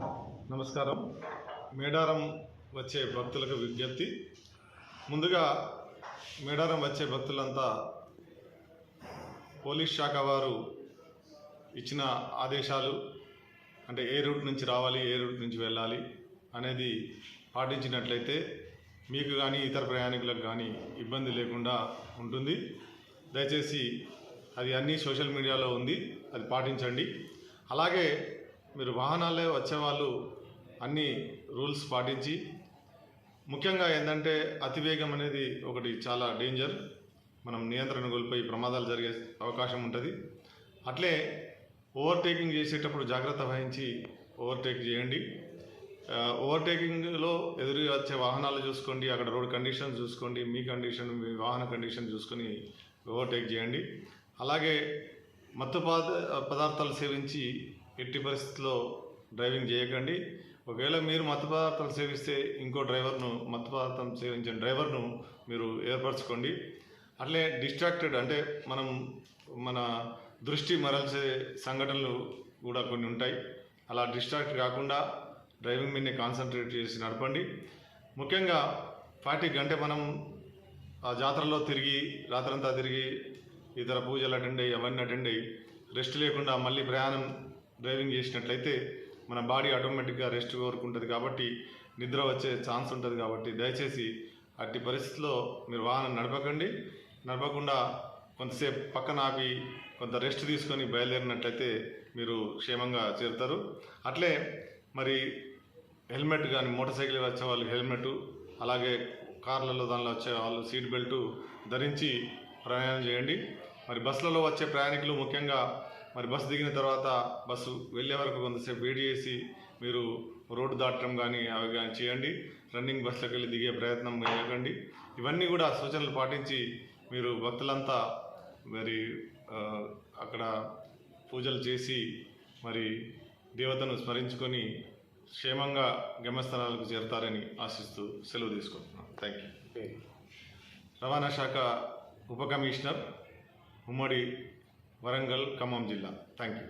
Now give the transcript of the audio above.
నమస్కారం. మేడారం వచ్చే భక్తులకు విజ్ఞప్తి. ముందుగా మేడారం వచ్చే భక్తులంతా పోలీస్ శాఖ వారు ఇచ్చిన ఆదేశాలు అంటే ఏ రూట్ నుంచి రావాలి ఏ రూట్ నుంచి వెళ్ళాలి అనేది పాటించినట్లయితే మీకు కానీ ఇతర ప్రయాణికులకు కానీ ఇబ్బంది లేకుండా ఉంటుంది. దయచేసి అది అన్ని సోషల్ మీడియాలో ఉంది అది పాటించండి. అలాగే మీరు వాహనాలే వచ్చేవాళ్ళు అన్ని రూల్స్ పాటించి ముఖ్యంగా ఏంటంటే అతివేగం అనేది ఒకటి చాలా డేంజర్. మనం నియంత్రణ కోల్పోయి ప్రమాదాలు జరిగే అవకాశం ఉంటుంది. అట్లే ఓవర్టేకింగ్ చేసేటప్పుడు జాగ్రత్త వహించి ఓవర్టేక్ చేయండి. ఓవర్టేకింగ్లో ఎదురు వచ్చే వాహనాలు చూసుకోండి అక్కడ రోడ్ కండిషన్ చూసుకోండి మీ కండిషన్ మీ వాహన కండిషన్ చూసుకొని ఓవర్టేక్ చేయండి. అలాగే మత్తు పద- పదార్థాలు సేవించి ఎట్టి పరిస్థితుల్లో డ్రైవింగ్ చేయకండి. ఒకవేళ మీరు మత్తు పదార్థాలు సేవిస్తే ఇంకో డ్రైవర్ను మత్తు పదార్థం సేవించిన డ్రైవర్ను మీరు ఏర్పరచుకోండి. అట్లే డిస్ట్రాక్టెడ్ అంటే మనం మన దృష్టి మరల్చే సంఘటనలు కూడా కొన్ని ఉంటాయి. అలా డిస్ట్రాక్ట్ కాకుండా డ్రైవింగ్ మీదనే కాన్సన్ట్రేట్ చేసి నడపండి. ముఖ్యంగా ఫార్టీ అంటే మనం ఆ జాతరలో తిరిగి రాత్రంతా తిరిగి ఇతర పూజలు అటెండ్ అయ్యి అవన్నీ అటెండ్ అయ్యి రెస్ట్ లేకుండా మళ్ళీ ప్రయాణం డ్రైవింగ్ చేసినట్లయితే మన బాడీ ఆటోమేటిక్గా రెస్ట్ కోరుకుంటుంది కాబట్టి నిద్ర వచ్చే ఛాన్స్ ఉంటుంది కాబట్టి దయచేసి అట్టి పరిస్థితిలో మీరు వాహనం నడపకండి. నడపకుండా కొంతసేపు పక్కన ఆపి కొంత రెస్ట్ తీసుకొని బయలుదేరినట్లయితే మీరు క్షేమంగా చేరుతారు. అట్లే మరి హెల్మెట్ కానీ మోటార్ సైకిల్ వచ్చే వాళ్ళు హెల్మెట్ అలాగే కార్లలో దానిలో వచ్చే వాళ్ళు సీట్ బెల్ట్ ధరించి ప్రయాణం చేయండి. మరి బస్సులలో వచ్చే ప్రయాణికులు ముఖ్యంగా మరి బస్సు దిగిన తర్వాత బస్సు వెళ్ళే వరకు కొంతసేపు వేడి చేసి మీరు రోడ్డు దాటడం కానీ అవి కానీ చేయండి. రన్నింగ్ బస్సులకు వెళ్ళి దిగే ప్రయత్నం చేయకండి. ఇవన్నీ కూడా సూచనలు పాటించి మీరు భక్తులంతా మరి అక్కడ పూజలు చేసి మరి దేవతను స్మరించుకొని క్షేమంగా గమ్యస్థానాలకు చేరతారని ఆశిస్తూ సెలవు తీసుకుంటున్నాను థ్యాంక్ యూ. రవాణా శాఖ ఉప కమిషనర్ ఉమ్మడి వరంగల్ ఖమ్మం జిల్లా. Thank you